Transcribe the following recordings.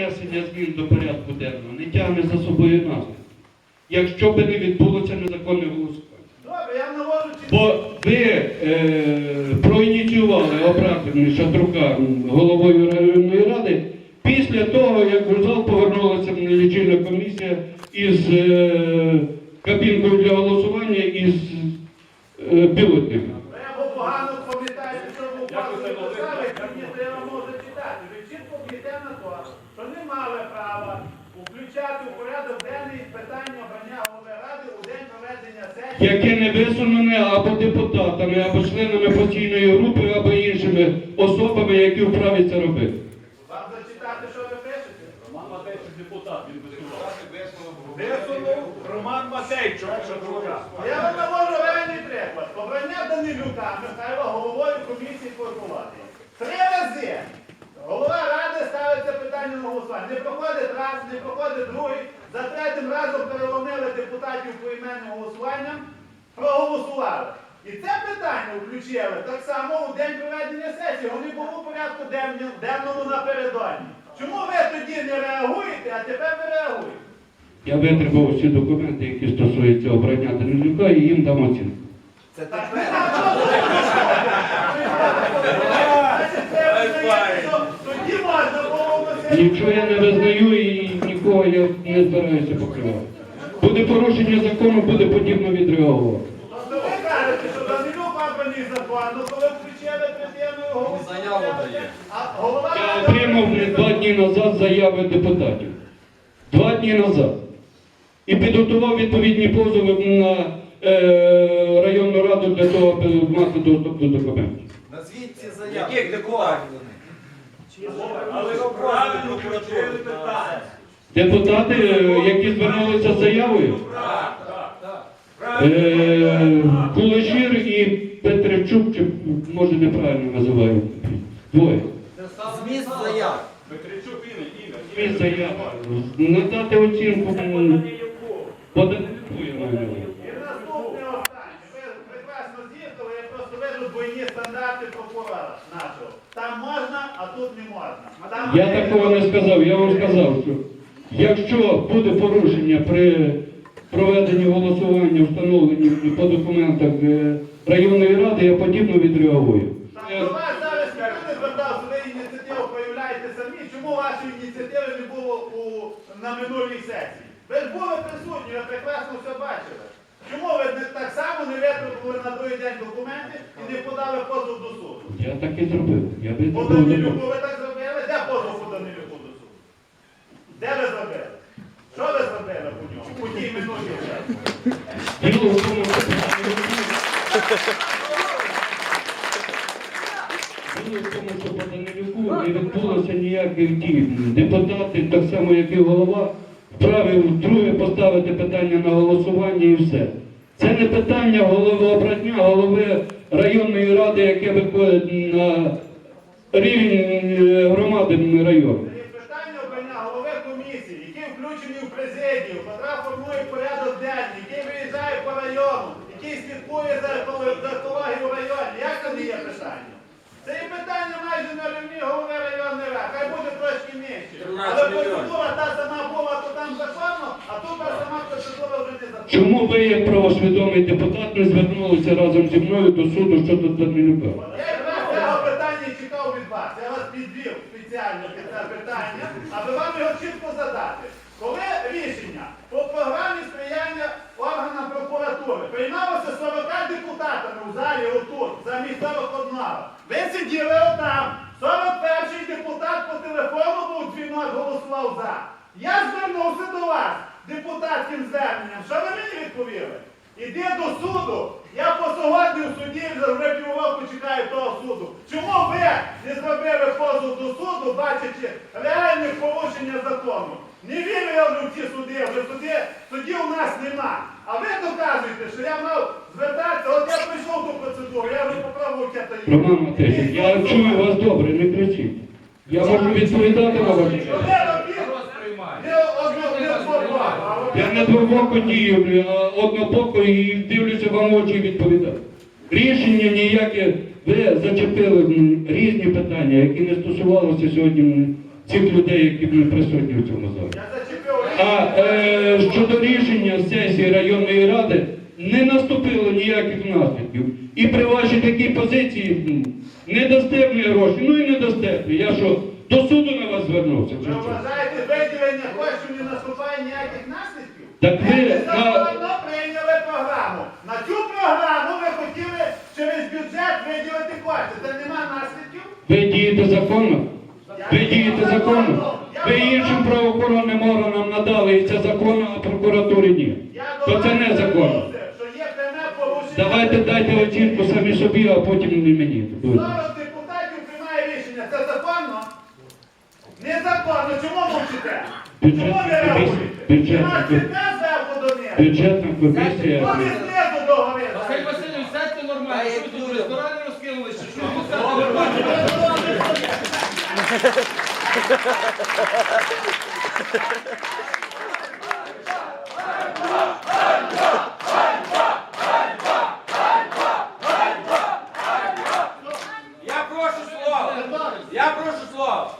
внесення змін до порядку денного не тягне за собою наслідки. Якщо би не відбулося незаконне голосування. Добре, я наводжу ці... Бо ви е, проініціювали обрати Шатрука головою районної ради після того, як в зал повернулася лічильна комісія із е, кабінкою для голосування із е, бюлетнями. Ви або погано пам'ятаєте, що ви вказали писали, мені треба може читати. Ви чітко б'єте на то, що не мали права включати у порядок денний питання обрання голови ради у день проведення сесії. Яке не висунене або депутатами, або членами постійної групи, або іншими особами, які вправі це робити. Вам зачитати, що ви пишете? Роман Матейчук депутат, він висував. Висунув Роман Матейчук, Я вам навожу реальний приклад. Обрання Данилюка Михайла головою комісії по екології. Три рази голова ради ставиться питання на голосування. Не проходить раз, не проходить другий. За третім разом переломили депутатів поіменним голосуванням, проголосували. І це питання включили так само у день проведення сесії. Вони було у порядку денному, напередодні. Чому ви тоді не реагуєте, а тепер ви реагуєте? Я витребував всі документи, які стосуються обрання Данилюка, і їм дам оцінку. Це так Тоді можна було би Нічого я не визнаю і нікого я не збираюся покривати. Буде порушення закону, буде подібно відреагувати. Я отримав не два дні назад заяви депутатів. Два дні назад. І підготував відповідні позови на е, районну раду для того, аби мати доступ до документів. Назвіть ці заяви. Яких депутатів? Але ж правильно включили питання. Депутати, е, які звернулися з заявою, Так, так, так. Правильно. е, Кулешір і Петричук, чи може неправильно називаю. Двоє. Зміст заяв. Петричук Інна. Дві заяви. Надати оцінку м, по Данилюку, я на увазі. І наступне останнє. Ви прекрасно з'їздили, я просто вижу двойні стандарти прокурора нашого. Там можна, а тут не можна. Я такого не сказав. Я вам сказав, що якщо буде порушення при проведенні голосування, встановленні по документах е, районної ради, я подібно відреагую. Так, до вас зараз ніхто не звертався, ви ініціативу проявляєте самі. Чому вашої ініціативи не було у, на минулій сесії? Ви ж були присутні, ви прекрасно все бачили. Чому ви не, так само не витребували на другий день документи і не подали позов до суду? Я так і зробив. Я ви так зробили? Де позов по Данилюку до суду? Де ви зробили? Що ви зробили по ньому? У тій? Діло в тому, що по не відбулося ніяких дій. Депутати, так само як і голова, вправі вдруге поставити питання на голосування і все. Це не питання голови обрання, голови районної ради, яке виходить на рівень громади району. Це є питання обрання голови комісії, який включений у президію, котра формує порядок денний, який виїжджає по району, який слідкує за еколо- екологією в районі. Як це не є питання? Це є питання майже на рівні голови районної ради. Хай буде трошки нижче. Але процедура та сама була, то там законно, а тут та сама процедура вже не законна. Чому ви, як правосвідомий депутат, не звернулися разом зі мною до суду щодо Данилюка? Я якраз цього питання і чекав від вас. Я вас підвів спеціально під це питання, аби вам його чітко задати. Коли рішення по програмі сприяння органам прокуратури приймалося 40 депутатами у залі отут, замість 41. Ви отам. 41-й депутат по телефону був дзвінок, голосував за. Я звернувся до вас депутатським зверненням. Що ви мені відповіли? Іди до суду. Я по сьогодні в суді вже півроку чекаю того суду. Чому ви не зробили позов до суду, бачачи реальне порушення закону? Не вірю я в ці суди, вже суди, судів у нас нема. А ви доказуєте, що я мав звертатися, от я пройшов ту процедуру, я вже поправив кятаї. Роман Матвійович, я чую вас добре, не кричіть. Я можу відповідати на ваші Я не двобоко дію, а однобоко і дивлюся вам очі і відповідаю. Рішення ніяке, ви зачепили різні питання, які не стосувалися сьогодні цих людей, які були присутні в цьому залі. А е, щодо рішення сесії районної ради не наступило ніяких наслідків. І при вашій такій позиції не дасте мені гроші, ну і не дасте. Я що, до суду на вас звернувся? Ви вважаєте, виділення коштів не наступає ніяких наслідків? Так ви Ми на- прийняли програму. На цю програму ви хотіли через бюджет виділити кошти. Це нема наслідків? Ви дієте законно? Ви дієте законно? Ви іншим правоохоронним органам надали, і це законно, а прокуратурі ні. То це не законно. Давайте дайте оцінку самі собі, а потім не мені. Зараз депутатів приймає рішення. Це законно? Незаконно. Чому мовчите? Бюджетна Чому не комісія- реагуєте? бюджетна них. Бюджетна комісія. Василь Васильович, сядьте нормально, що ви тут ресторани розкинули, чи що ви сядьте Я прошу слова. Я прошу слова.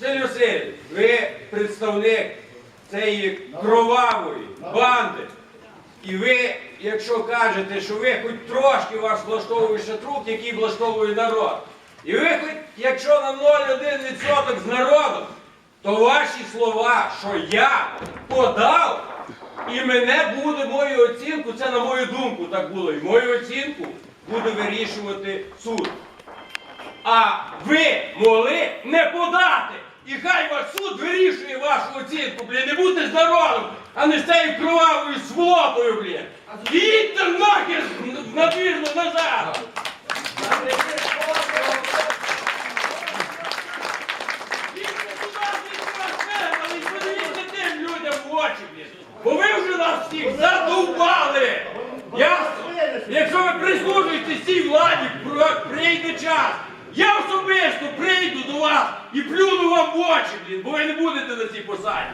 Василь Васильович, ви представник цієї кровавої банди. І ви, якщо кажете, що ви хоч трошки вас влаштовує шатрук, який влаштовує народ. І ви хоч, якщо на 0,1% з народом, то ваші слова, що я подав, і мене буде мою оцінку, це на мою думку так було, і мою оцінку буде вирішувати суд. А ви могли не подати. І хай ваш суд вирішує вашу оцінку, блін, не будьте з народом, а не з цією кровавою сволотою, блін. Їдьте нахер в надвірну назад. Бо ви вже нас всіх задовбали. Якщо ви прислужуєте цій владі, прийде час. Я особисто прийду до вас і плюну вам в очі, бо ви не будете на цій посаді.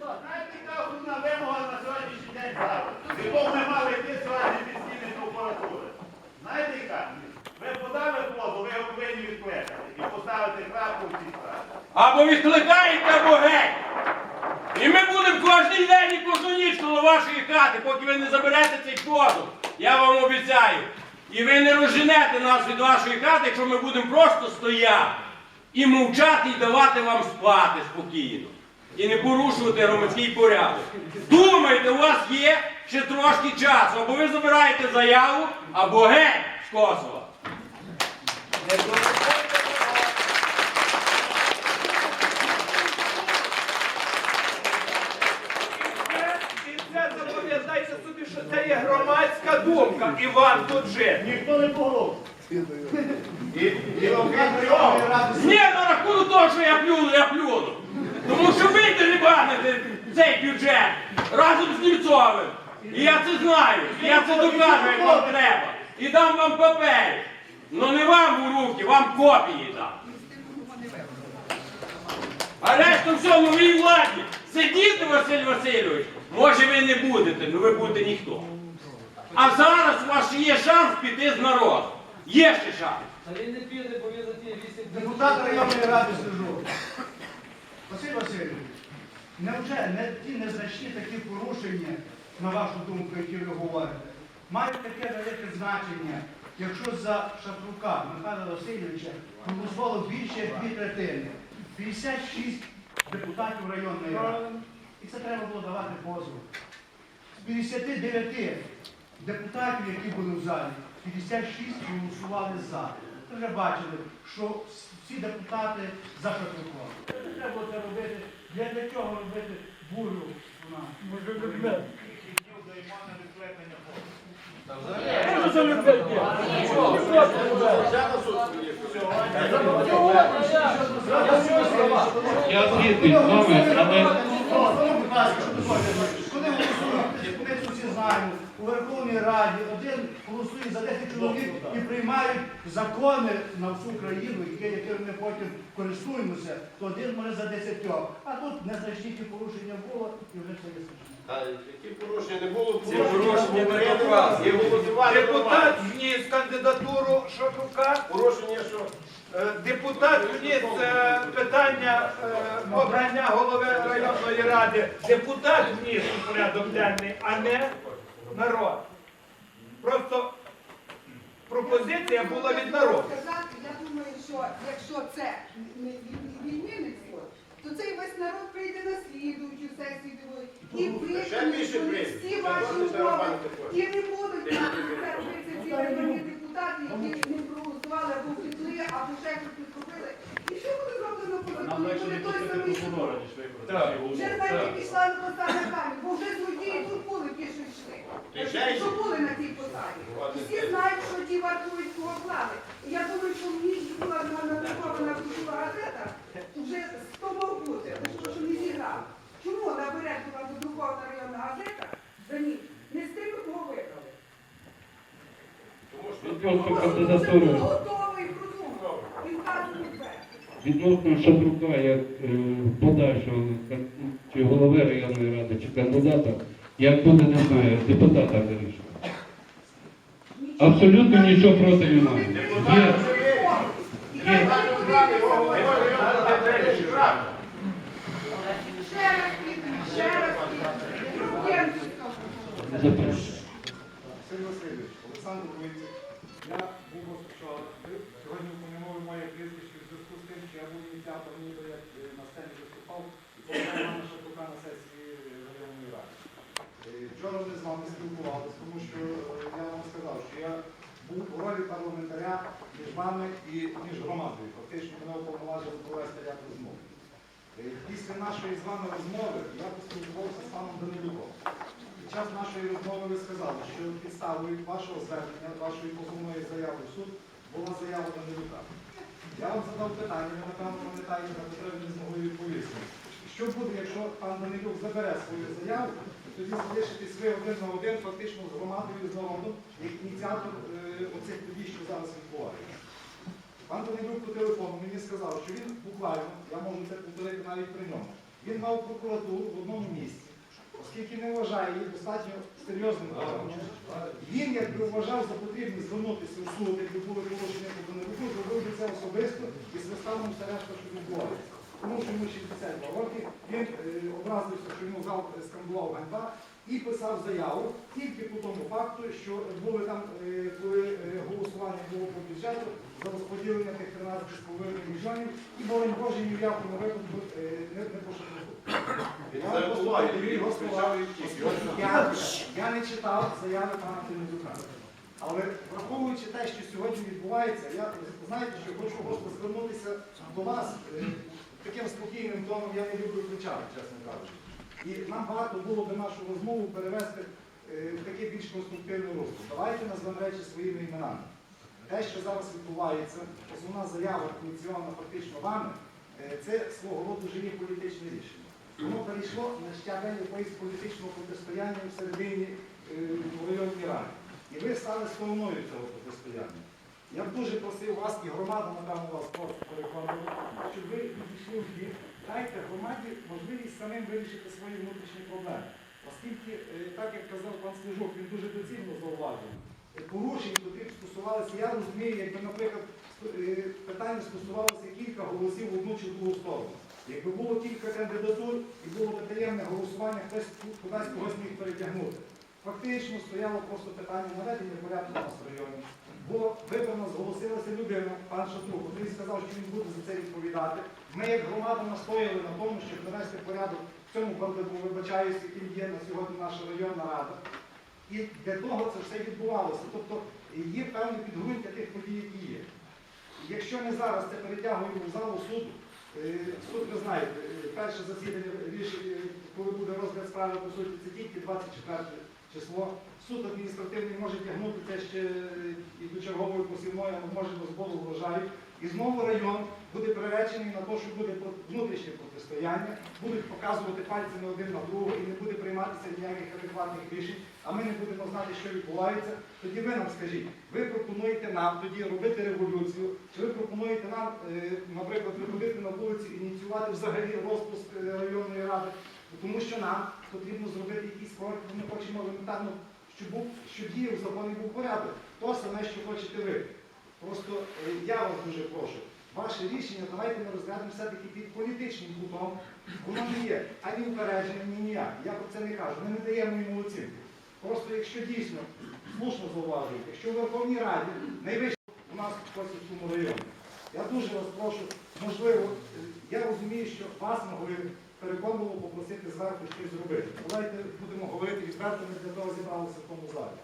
Знаєте, яка основна вимога на сьогоднішній день зараз? З якого ми мали йти сьогодні під стіни прокуратури? Знаєте, яка? Ви подали позов, ви його повинні відкликати і поставити крапку в цій справі. Або відкликаєте, або геть. І ми будемо кожен день і кожну ніч коло вашої хати, поки ви не заберете цей позов. Я вам обіцяю. І ви не розженете нас від вашої хати, якщо ми будемо просто стояти і мовчати, і давати вам спати спокійно. І не порушувати громадський порядок. Думайте, у вас є ще трошки часу. Або ви забираєте заяву, або геть з Косова. І це запам'ятайте собі, що це є громадська думка. І вам тут жити. Ніхто не погрожує. І, окрім цього, Ні, на рахунок того, що я плюну, я плюну. Тому що ви дерибаните цей бюджет разом з Німцовим. І я це знаю, і я це докажу, як вам треба. І дам вам папері. Ну не вам у руки, вам копії дам. А решта все в новій владі. Сидіти, Василь Васильович, може ви не будете, ну ви будете ніхто. А зараз у вас ще є шанс піти з народу. Є ще шанс. А він не піде, бо він за ті вісім Депутат районної ради сижу. Василь Васильович, невже не ті незначні такі порушення, на вашу думку, які ви говорите, мають таке велике значення, якщо за Шапрука Михайла Васильовича проголосувало більше дві третини, 56 депутатів районної ради. І це треба було давати позов. З 59 депутатів, які були в залі, 56 голосували за. Вже бачили, що всі депутати за Шатрукова. Не Треба було це робити. Для, для чого робити бурю у нас? Може, до імона. Я згідний з вами, але Будь ласка, коли голосують, ми це у Верховній Раді один голосує за 10 чоловік і приймають закони на всю країну, якими ми потім користуємося, то один може за 10. А тут незначні ті порушення було і вже це є страшне. Та які порушення не було Ці порушення не доказані. голосування Депутат вніс кандидатуру Шатрука. Порушення що? Е, Депутат вніс е, питання е, обрання голови районної ради. Депутат вніс у порядок денний, а не народ. Просто пропозиція була від народу. Я думаю, що якщо це не то цей весь народ прийде на слідуючу сесію і прийде всі ваші умови і не будуть ці районні депутати, які не проголосували або втекли, або ще щось підкупили. І що буде по закону? Буде той самий суд. Вже знаєте, пішла на посаду камінь, бо вже злодії тут були ті, що йшли. Ти ще Що були на цій посаді. Всі знають, що ті вартують кого клали. І я думаю, що в ніч була надрукована культура газета, вже сто мав бути, тому що не зіграв. Чому наперед була надрукована районна газета за ніч? Не з тими, кого вибрали. Тому що це кандидатуру готово і продумано. Він каже, «Ну, відносно Шатрука як е, подальшого чи голови районної ради, чи кандидата, як буде, не знаю, депутата вирішує. Абсолютно нічого проти немає. Є, скажу. запрошую. Сергій Васильович, Олександр Войцик, що я був ініціатором ніби як е, на сцені виступав і повідомляв Івана Шатука на сесії районної ради. Е, Вчора ми з вами спілкувалися, тому що е, я вам сказав, що я був у ролі парламентаря між вами і між громадою. Фактично мене уповноважили провести ряд розмов. Після нашої з вами розмови я поспілкувався з паном Данилюком. Під час нашої розмови ви сказали, що підставою вашого звернення, вашої позовної заяви в суд була заява Данилюка. Я вам задав питання, ви напевно пам'ятаєте, на котре ви не змогли відповісти. Що буде, якщо пан Данилюк забере свою заяву, тоді залишитесь ви один на один фактично з громадою з народом, як ініціатор е, оцих подій, що зараз відбуваються. Пан Данилюк по телефону мені сказав, що він буквально, я можу це повторити навіть при ньому, він мав прокуратуру в одному місці, оскільки не вважає її достатньо серйозним органом. Він, якби вважав за потрібне звернутися в суд, якби були порушення по Данилюку, зробив би це особисто і свистаном все решта, що відбувається. Тому що йому 62 роки, він е, образився, що йому зал скандував ганьба і писав заяву тільки по тому факту, що були там, е, коли е, голосування було по бюджету за розподілення тих 13,5 мільйонів, і Боже, ні в якому випадку Я не читав заяви пана Тимозюка. Але враховуючи те, що сьогодні відбувається, я знаєте, що хочу просто звернутися до вас е, таким спокійним тоном, я не люблю кричати, чесно кажучи. І нам варто було би нашу розмову перевести е, в таке більш конструктивне русло. Давайте назвемо речі своїми іменами. Те, що зараз відбувається, основна заява ініційована фактично вами, е, це свого роду живі політичне рішення. Воно перейшло на щабель якоїсь політичного протистояння всередині е, в районній раді. І ви стали стороною цього протистояння. Я б дуже просив вас і громаду, напевно, вас просто переконувати, щоб ви підійшли в бік, дайте громаді можливість самим вирішити свої внутрішні проблеми. Оскільки, е, так як казав пан Служок, він дуже доцільно зауважив, е, порушень, котрі стосувалися, я розумію, якби, наприклад, питання стосувалося кілька голосів в одну чи в другу сторону. Якби було кілька кандидатур і було таємне голосування, хтось кудись когось міг перетягнути. Фактично стояло просто питання наведення порядку у нас в районі. Було вибрано, зголосилася людина, пан Шатрук, який сказав, що він буде за це відповідати. Ми, як громада, настояли на тому, щоб навести порядок в цьому бардагу, вибачаюсь, яким є на сьогодні наша районна рада. І для того це все відбувалося. Тобто є певне підґрунтя тих подій, які є. Якщо ми зараз це перетягуємо в залу суду, суд, ви знаєте, е, перше засідання коли буде розгляд справи, по суті, це тільки 24 число. Суд адміністративний може тягнути це ще е, і до чергової посівної, а може до збору врожаю. І знову район буде приречений на те, що буде внутрішнє протистояння, будуть показувати пальцями один на другого і не буде прийматися ніяких адекватних рішень, а ми не будемо знати, що відбувається. Тоді ви нам скажіть, ви пропонуєте нам тоді робити революцію, чи ви пропонуєте нам, е, наприклад, виходити на вулиці, ініціювати взагалі розпуск е, районної ради. Тому що нам потрібно зробити якийсь крок, ми хочемо елементарно, щоб, був, щоб діяв закон і був порядок. То саме, що хочете ви. Просто е, я вас дуже прошу. Ваше рішення давайте ми розглянемо все-таки під політичним кутом. Воно не є ані упереджене, ні ніяк. Я про це не кажу. Ми не даємо йому оцінку. Просто якщо дійсно слушно зауважуєте, якщо в Верховній Раді найвище у нас в Косівському районі. Я дуже вас прошу, можливо, я розумію, що вас могли переконливо попросити зверху щось зробити. Давайте будемо говорити відверто, ми для того зібралися в тому залі.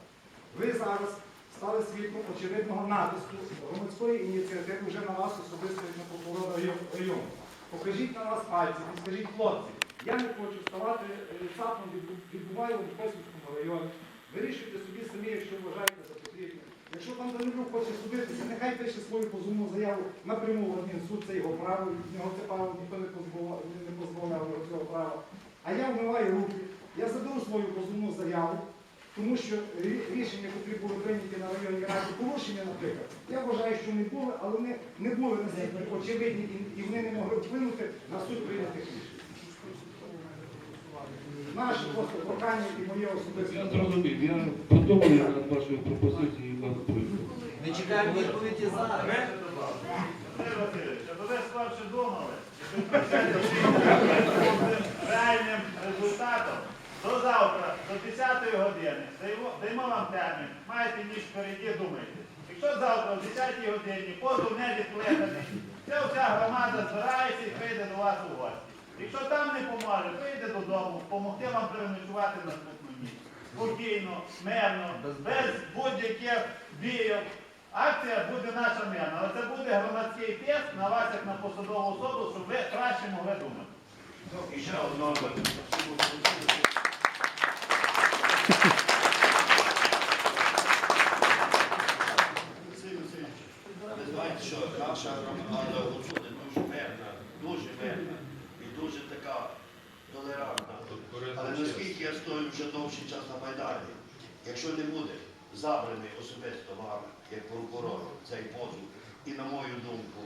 Ви зараз стали свідком очевидного натиску громадської ініціативи вже на вас особисто як на прокурора району. Покажіть на вас пальці, скажіть, хлопці, я не хочу ставати е, цапом від відбуваю в Районі. Вирішуйте собі самі, якщо вважаєте за потрібне. Якщо пан Данилюк хоче судитися, нехай пише свою позовну заяву напряму в адмінсуд, це його право, від нього це право ніхто не позбавляв, не позбавляв цього права. А я вмиваю руки, я заберу свою позовну заяву, тому що рішення, які були прийняті на районній раді, порушення, наприклад, я вважаю, що не були, але вони не були настільки очевидні і, вони не могли вплинути на суть прийнятих рішень. Наше просто прохання і моє особисте. Я зрозумів, я подумаю над вашою пропозицією і вас прийду. Ми чекаємо відповіді зараз. Васильович, аби ви думали, і ви прийшли з реальним результатом, до завтра, до 10 години, даємо, даємо вам термін, маєте ніч впереді, думайте. Якщо завтра о 10 годині позов не відкликаний, ця вся громада збирається і прийде до вас у гості. Якщо там не поможе, прийде додому, допомогти вам переночувати наступну ніч. Спокійно, мирно, без будь-яких бійок. Акція буде наша мирна, але це буде громадський тест на вас як на посадову особу, щоб ви краще могли думати. І ще одного. Знаєте, що наша громада Гуцули дуже мирна, дуже мирна і дуже така толерантна. Але наскільки я стою вже довший час на Майдані, якщо не буде забраний особисто вами, як прокурор, цей позов, і на мою думку,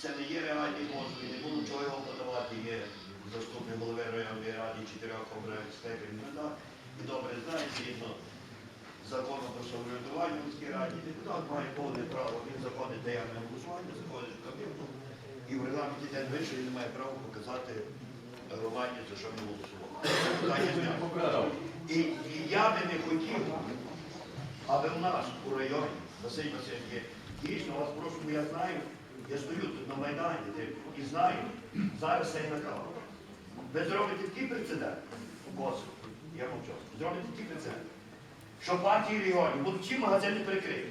це не є реальний позов, і не було чого його подавати, є заступник голови районної ради чотирьох обраних степень мета, і добре знає, згідно закону про самоврядування в міській раді, депутат має повне право, він заходить таємне голосування, заходить в кабінку, і в регламенті день вийшов, не має права показати громаді, за що не голосував. І, і я би не хотів, аби в нас у районі, Василь Васильович, дійсно вас прошу, я знаю, я стою тут на Майдані і знаю, зараз цей накал. Ви зробите такий прецедент, Косов, я мовчав, зробите такий прецедент, що партії регіонів будуть всі магазини перекриті.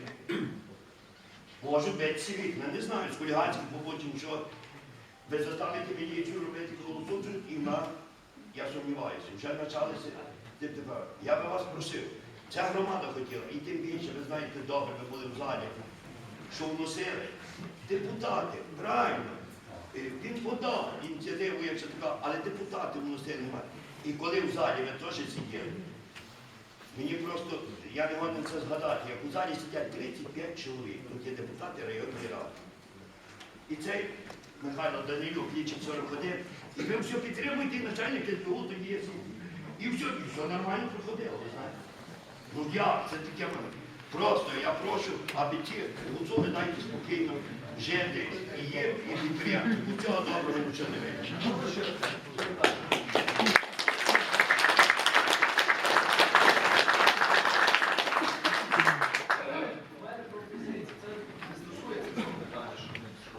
Може битися вікна, не знаю, з хуліганським побутім, що ви заставите міліцію робити колосуджу і на, я сумніваюся, вже почалися. Я би вас просив, ця громада хотіла, і тим більше, ви знаєте добре, ви були в залі, що вносили депутати, правильно. Е, Він подав ініціативу, якщо така, але депутати вносили немає. І коли в залі ви теж сиділи, мені просто, я не годен це згадати, як у залі сидять 35 чоловік, тут є депутати районної ради. І цей Михайло Данилюк лічить 41, і ви все підтримуєте, і начальник СБУ тоді є. І все, і все нормально проходило, ви знаєте. Ну я, це таке мене? Просто я прошу, аби ті гуцули дайте спокійно жити і є, і підприємці. Бо цього доброго нічого не вийде.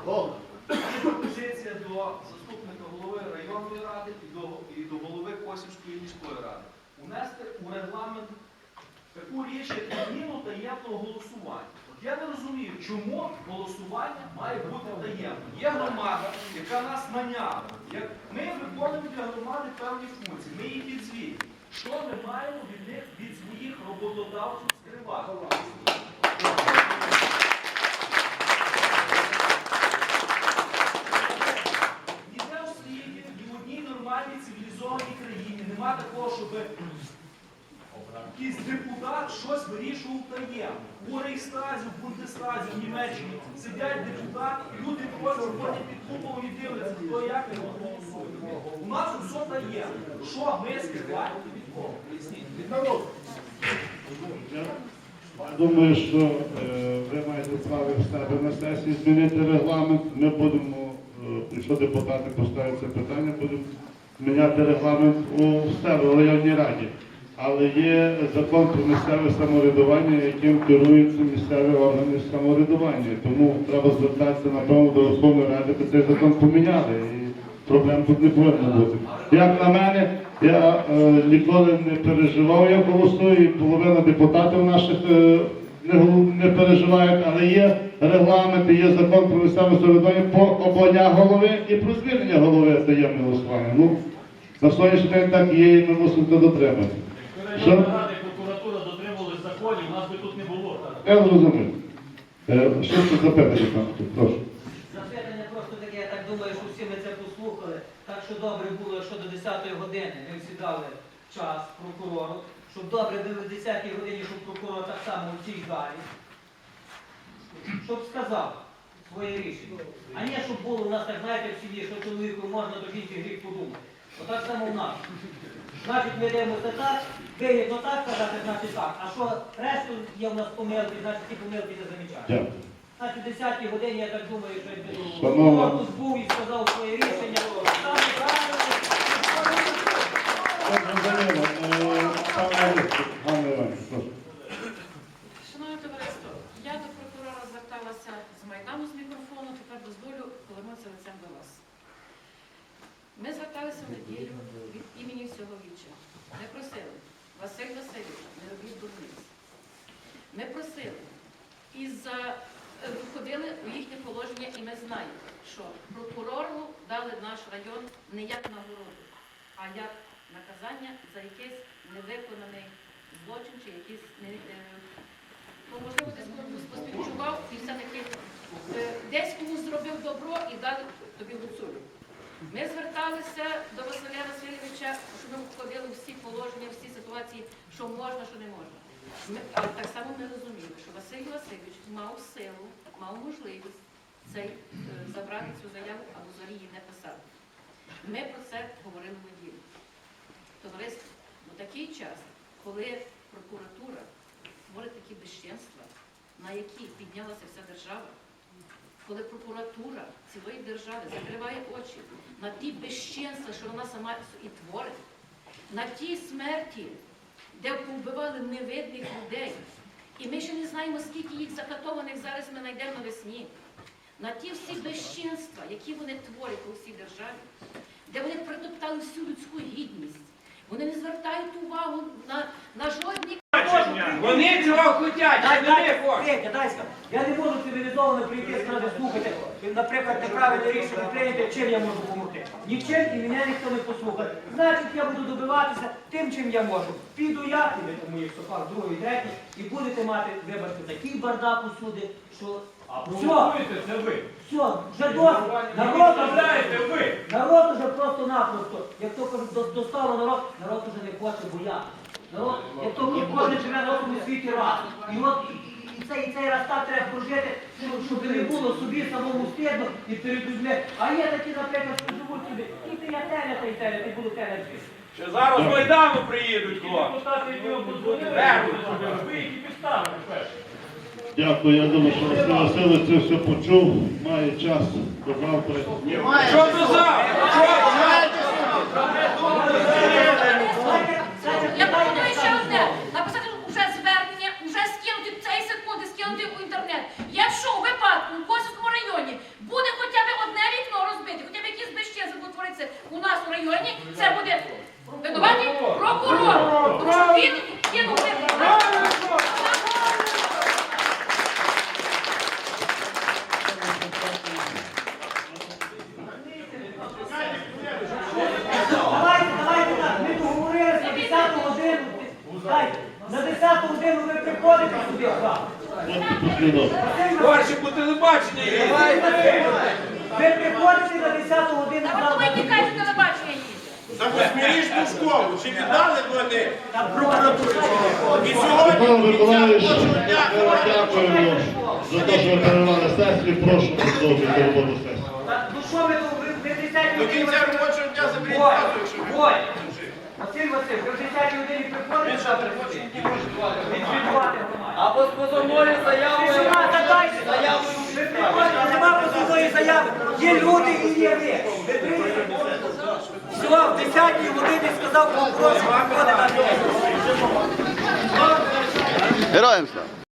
Голос. Пропозиція до заступника голови районної ради і до, і до голови Косівської міської ради. Унести у регламент таку річ, як зміну таємного голосування. От я не розумію, чому голосування має бути таємним. Є громада, яка нас наняла. Ми виконуємо для громади певні функції, ми її підзвітні. Що ми маємо від них від своїх роботодавців скривати? Ніде в світі, ні в одній нормальній цивілізованій країні нема такого, щоб якийсь депутат щось вирішував є. У Рейхстазі, в Бундестазі, в Німеччині сидять депутати, люди просто ходять під куполом і дивляться, хто як не голосує. У нас усе та є. Що ми скриваємо від кого? Я думаю, що е, ви маєте право в себе на сесії змінити регламент. Ми будемо, е, якщо депутати поставлять це питання, будемо міняти регламент у себе в районній раді. Але є закон про місцеве самоврядування, яким керуються місцеві органи самоврядування. Тому треба звертатися напевно до Верховної Ради, щоб цей закон поміняли. І проблем тут не повинно бути. Як на мене, я е, ніколи не переживав, як голосую, і половина депутатів наших е, не, переживають, але є регламент, і є закон про місцеве самоврядування по обрання голови і про звільнення голови таємне голосування. Ну, на сьогоднішній день так є, і ми мусимо це дотримати. Що? Ради прокуратура дотримувалась законів, у нас би тут не було. Я зрозумів. Е, Що це за питання там? Прошу. Запитання просто таке, я так думаю, що всі ми це послухали. Так що добре було, якщо до 10-ї години ми всі дали час прокурору, щоб добре до 10-й годині, щоб прокурор так само у цій залі, щоб сказав своє рішення. А не щоб було у нас так, знаєте, в сім'ї, що чоловіку можна до жінки гріх подумати. Отак само в нас. Значить, ми дивимося так, вигідно так сказати, значить так. А що решту є в нас помилки, значить ті помилки не замічають. Дякую. Значить, о 10 годині, я так думаю, що якби Шановна- корпус був і сказав своє рішення. Саме правильно. Так, зрозуміло. Е, пане Олексій, Ганна Іванівна, прошу. Шановне товариство, я до прокурора зверталася з Майдану з мікрофону, тепер дозволю повернутися лицем до вас. Ми зверталися в неділю від імені всього віча. Ми просили, Василь Васильович, робіть. Ми просили і е, входили у їхнє положення, і ми знаємо, що прокурору дали наш район не як нагороду, а як наказання за якийсь невиконаний злочин чи якийсь е, ну, можливо, десь комусь поспівчував і все-таки е, десь комусь зробив добро і дали тобі гуцулю. Ми зверталися до Василя Васильовича, щоб ми входили всі положення, всі ситуації, що можна, що не можна. Ми, але так само ми розуміли, що Василь Васильович мав силу, мав можливість цей, е, забрати цю заяву або взагалі її не писати. Ми про це говорили в неділю. Товариство, у такий час, коли прокуратура творить такі безчинства, на які піднялася вся держава, коли прокуратура цілої держави закриває очі на ті безчинства, що вона сама і творить, на ті смерті, де повбивали невидних людей. І ми ще не знаємо, скільки їх закатованих зараз ми знайдемо навесні. На ті всі безчинства, які вони творять по всій державі, де вони притоптали всю людську гідність. Вони не звертають увагу на, на жодні Вони цього хочуть, а не. Петя, дай скажу. Я не можу цивілізовано прийти і сказати, слухайте, наприклад, неправильне рішення прийняти, чим я можу допомогти. Нічим і мене ніхто не послухає. Значить, я буду добиватися тим, чим я можу. Піду я, і ви тому їх сопав, другий, третій, і будете мати, вибачте, такий бардак усюди, що А все, провокуєте це ви. все, вже досить. Народ уже, ви. народ уже просто-напросто, як то кажуть, до- достало народ, народ уже не хоче бояти. Як то кожен живе на одному світі раз. І от і, і- і цей, і цей раз так треба прожити, щоб, щоб не було собі самому стидно і перед людьми. А є такі, наприклад, що живуть собі, і ти я теля, та й теля, ти буду теля жити. Ще зараз Майдану приїдуть хлопці. Дякую, я думаю, що Василь Васильович це все почув, має час до завтра. Що то за? Я пропоную ще одне. Написати вже звернення, вже скинути цієї секунди, скинути в інтернет. Якщо у випадку у Косівському районі буде хоча б одне вікно розбите, хоча б якісь безчинства будуть творитися у нас у районі, це буде винуватий прокурор. Тому що він кинув Давайте, давайте так, ми договорилися на 10 годину. Дайте, 10 годину ви приходите сюди. так. От послідовно. По телебаченню є. Ви приходите на 10 годину. Та ви завтра. тікайте телебачення їздять. Так осмірічну школу, чи віддали вони прокуратурі? І сьогодні Микола Миколаївич, ми вам дякуємо за те, що ви перервали сесію. Прошу продовжити роботу сесії. Ну що ви тут, ви ви 10 До кінця робочого дня заберіть Ой, якщо ви ой, Василь Васильович, ви в 10 годині приходите? Відзвітувати громаді. Або з позовною заявою. Ви приходите, нема позовної заяви. Є люди і є ви. Ви прийдете. Все, в 10 годині сказав що прошу, виходить на Героям слава!